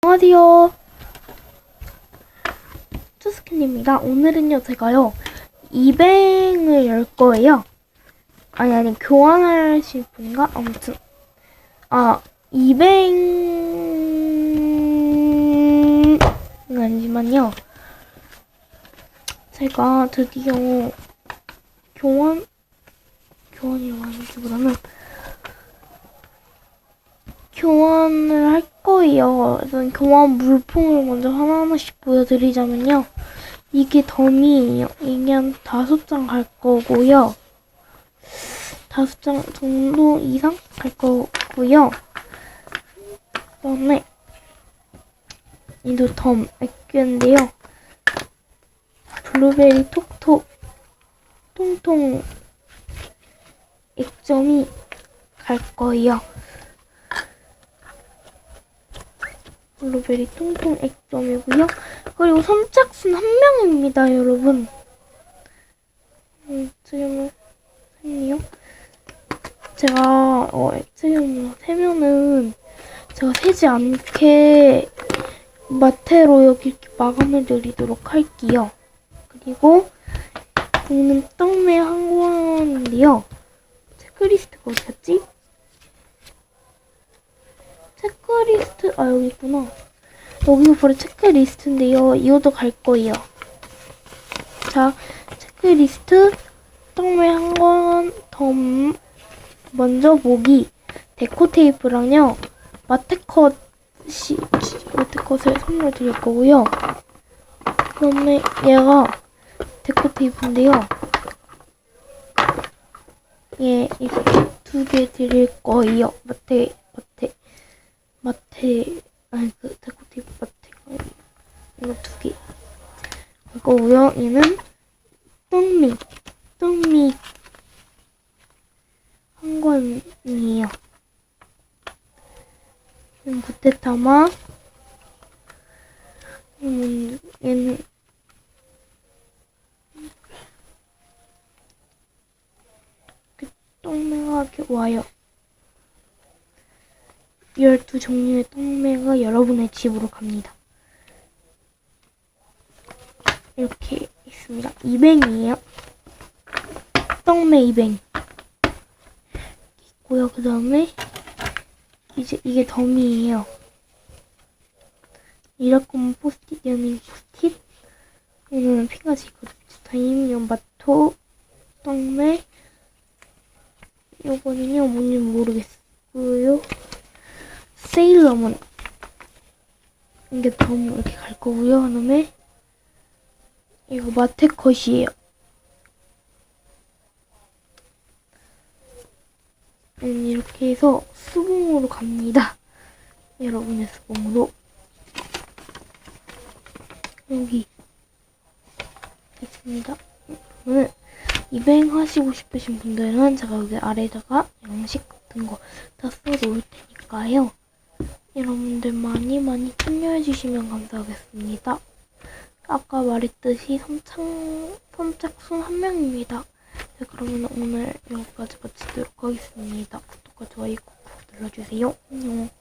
안녕하세요. 투스킨입니다. 오늘은요, 제가요, 이뱅을 열 거예요. 아니, 아니, 교환하실 분인가? 아무튼. 아, 이뱅은 아니지만요. 제가 드디어 교환, 교환이라고 하기보다는 교환을 할 거예요. 우선 교환 물품을 먼저 하나하나씩 보여드리자면요. 이게 더미예요. 이게 한 다섯 장 갈 거고요. 다섯 장 정도 이상 갈 거고요. 그다음에 이도 덤 액규인데요. 블루베리 톡톡 통통 액점이 갈 거예요. 블루베리 통통 액점이고요. 그리고 선착순 한 명입니다, 여러분. 음, 지금 셈이요. 제가 어, 지금 세면은 제가 세지 않게 마테로 여기 마감을 드리도록 할게요. 그리고 이는 떡메 한 권인데요. 체크리스트가 어디 갔지? 체크리스트 아 여기 있구나. 여기가 바로 체크리스트인데요. 이것도 갈 거예요. 자 체크리스트 떡메 한권더 먼저 보기. 데코 테이프랑요. 마테컷이 마테컷을 선물 드릴 거고요. 그다음에 얘가 데코 테이프인데요. 얘 이렇게 두개 드릴 거예요. 마테 마테 아니 그 데코테이프 마테 이거 두 개. 이거고요. 얘는 떡미 떡미 한 권이에요. 구테타마 음, 얘는 이렇게 떡미가 이렇게 와요. 12종류의 떡매가 여러분의 집으로 갑니다. 이렇게 있습니다. 이뱅이에요. 떡매 이뱅. 있고요. 그 다음에 이제 이게 덤이에요. 이라콤 포스트잇, 연인 포스트잇. 이거는 피가지 있거든요. 타임, 연바토, 떡매. 요거는요, 뭔지 모르겠고요. 세일러문 이게 너무 이렇게 갈 거고요. 그다음에 이거 마테 컷이에요. 음, 이렇게 해서 수봉으로 갑니다. 여러분의 수봉으로 여기 있습니다. 그러면 이뱅 하시고 싶으신 분들은 제가 여기 아래다가 양식 같은 거 다 써놓을 테니까요. 여러분들 많이 많이 참여해 주시면 감사하겠습니다. 아까 말했듯이 선착, 선착순 한 명입니다. 네, 그러면 오늘 여기까지 마치도록 하겠습니다. 구독과 좋아요 꾹꾹 눌러주세요. 안녕.